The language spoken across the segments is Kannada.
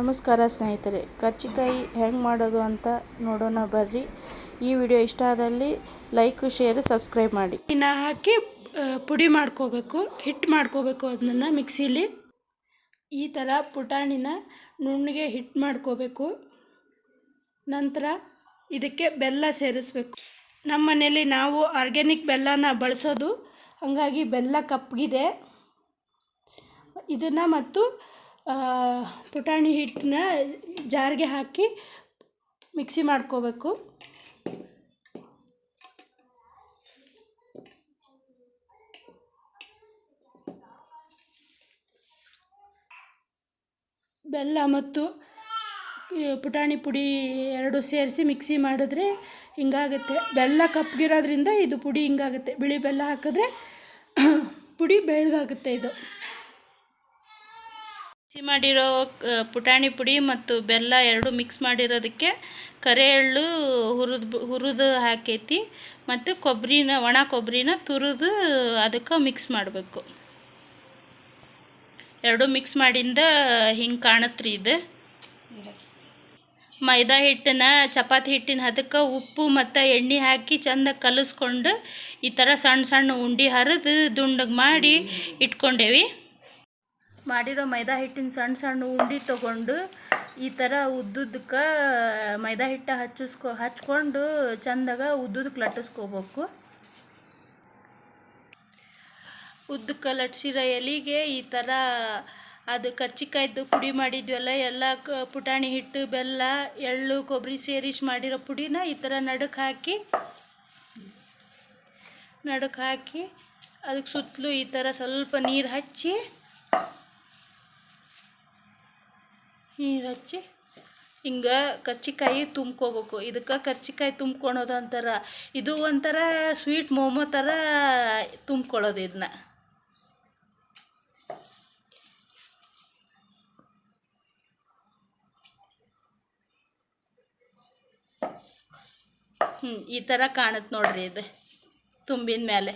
ನಮಸ್ಕಾರ ಸ್ನೇಹಿತರೆ, ಕರ್ಚಿಕಾಯಿ ಹೆಂಗೆ ಮಾಡೋದು ಅಂತ ನೋಡೋಣ ಬರ್ರಿ. ಈ ವಿಡಿಯೋ ಇಷ್ಟ ಆದಲ್ಲಿ ಲೈಕ್, ಶೇರ್, ಸಬ್ಸ್ಕ್ರೈಬ್ ಮಾಡಿ. ಇನ್ನು ಹಾಕಿ ಪುಡಿ ಮಾಡ್ಕೋಬೇಕು ಹಿಟ್ಟು ಮಾಡ್ಕೋಬೇಕು ಅದನ್ನು ಮಿಕ್ಸಿಲಿ. ಈ ಥರ ಪುಟಾಣಿನ ನುಣ್ಣಗೆ ಹಿಟ್ಟು ಮಾಡ್ಕೋಬೇಕು. ನಂತರ ಇದಕ್ಕೆ ಬೆಲ್ಲ ಸೇರಿಸ್ಬೇಕು. ನಮ್ಮ ಮನೇಲಿ ನಾವು ಆರ್ಗ್ಯಾನಿಕ್ ಬೆಲ್ಲನ ಬಳಸೋದು, ಹಾಗಾಗಿ ಬೆಲ್ಲ ಕಪ್ಪಗಿದೆ ಇದನ್ನು ಮತ್ತು ಪುಟಾಣಿ ಹಿಟ್ಟನ್ನ ಜಾರಿಗೆ ಹಾಕಿ ಮಿಕ್ಸಿ ಮಾಡ್ಕೋಬೇಕು. ಬೆಲ್ಲ ಮತ್ತು ಪುಟಾಣಿ ಪುಡಿ ಎರಡು ಸೇರಿಸಿ ಮಿಕ್ಸಿ ಮಾಡಿದ್ರೆ ಹಿಂಗಾಗುತ್ತೆ. ಬೆಲ್ಲ ಕಪ್ಪಗಿರೋದ್ರಿಂದ ಇದು ಪುಡಿ ಹಿಂಗಾಗುತ್ತೆ. ಬಿಳಿ ಬೆಲ್ಲ ಹಾಕಿದ್ರೆ ಪುಡಿ ಬೆಳಗಾಗುತ್ತೆ ಇದು. ಮಿಕ್ಸಿ ಮಾಡಿರೋ ಪುಟಾಣಿ ಪುಡಿ ಮತ್ತು ಬೆಲ್ಲ ಎರಡು ಮಿಕ್ಸ್ ಮಾಡಿರೋದಕ್ಕೆ ಕರೆ ಎಳ್ಳು ಹುರಿದು ಹುರಿದು ಹಾಕೈತಿ. ಮತ್ತು ಕೊಬ್ಬರಿನ ಒಣ ಕೊಬ್ಬರಿನ ತುರಿದು ಅದಕ್ಕೆ ಮಿಕ್ಸ್ ಮಾಡಬೇಕು. ಎರಡು ಮಿಕ್ಸ್ ಮಾಡಿಂದ ಹಿಂಗೆ ಕಾಣತ್ರಿ ಇದು. ಮೈದಾ ಹಿಟ್ಟನ್ನ, ಚಪಾತಿ ಹಿಟ್ಟಿನ ಅದಕ್ಕೆ ಉಪ್ಪು ಮತ್ತು ಎಣ್ಣೆ ಹಾಕಿ ಚಂದ ಕಲಿಸ್ಕೊಂಡು ಈ ಥರ ಸಣ್ಣ ಸಣ್ಣ ಉಂಡೆ ಹರಿದು ದುಂಡಗೆ ಮಾಡಿ ಇಟ್ಕೊಂಡೇವಿ. ಮಾಡಿರೋ ಮೈದಾ ಹಿಟ್ಟಿನ ಸಣ್ಣ ಸಣ್ಣ ಉಂಡೆ ತೊಗೊಂಡು ಈ ಥರ ಉದ್ದುದಕ್ಕೆ ಮೈದಾ ಹಿಟ್ಟು ಹಚ್ಚಿಸ್ಕೊ, ಹಚ್ಕೊಂಡು ಚಂದಾಗ ಉದ್ದುದಕ್ಕೆ ಲಟ್ಟಿಸ್ಕೋಬೇಕು. ಉದ್ದಕ್ಕೆ ಲಟ್ಸಿರೋ ಎಲೆಗೆ ಈ ಥರ, ಅದು ಕರ್ಚಿಕಾಯ್ದು ಪುಡಿ ಮಾಡಿದ್ವಲ್ಲ, ಎಲ್ಲ ಪುಟಾಣಿ ಹಿಟ್ಟು, ಬೆಲ್ಲ, ಎಳ್ಳು, ಕೊಬ್ಬರಿ ಸೇರಿಸಿ ಮಾಡಿರೋ ಪುಡಿನ ಈ ಥರ ನಡುಕ್ಕೆ ಹಾಕಿ ನಡುಕ್ಕೆ ಹಾಕಿ, ಅದಕ್ಕೆ ಸುತ್ತಲೂ ಈ ಥರ ಸ್ವಲ್ಪ ನೀರು ಹಚ್ಚಿ ನೀರು ಹಚ್ಚಿ ಹಿಂಗೆ ಕರ್ಚಿಕಾಯಿ ತುಂಬ್ಕೋಬೇಕು. ಇದಕ್ಕೆ ಕರ್ಚಿಕಾಯಿ ತುಂಬ್ಕೊಳೋದು ಅಂತಾರ, ಇದು ಒಂಥರ ಸ್ವೀಟ್ ಮೋಮೋ ಥರ ತುಂಬ್ಕೊಳ್ಳೋದು ಇದನ್ನ ಹ್ಞೂ ಈ ಥರ ಕಾಣುತ್ತೆ ನೋಡ್ರಿ ಇದು ತುಂಬಿದ ಮೇಲೆ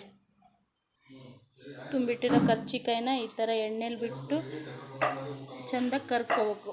ತುಂಬಿಟ್ಟಿರೋ ಕರ್ಚಿಕಾಯಿನ ಈ ಥರ ಎಣ್ಣೆಲಿ ಬಿಟ್ಟು ಚಂದ ಕರ್ಕೋಬೇಕು.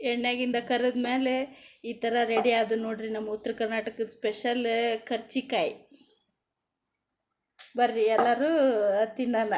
ಎಣ್ಣೆಗಿಂದ ಕರೆದ ಮೇಲೆ ಈ ಥರ ರೆಡಿ ಆದ ನೋಡ್ರಿ ನಮ್ಮ ಉತ್ತರ ಕರ್ನಾಟಕದ ಸ್ಪೆಷಲ್ ಕರ್ಚಿಕಾಯಿ. ಬರ್ರಿ ಎಲ್ಲರೂ ತಿನ್ನೋಣ.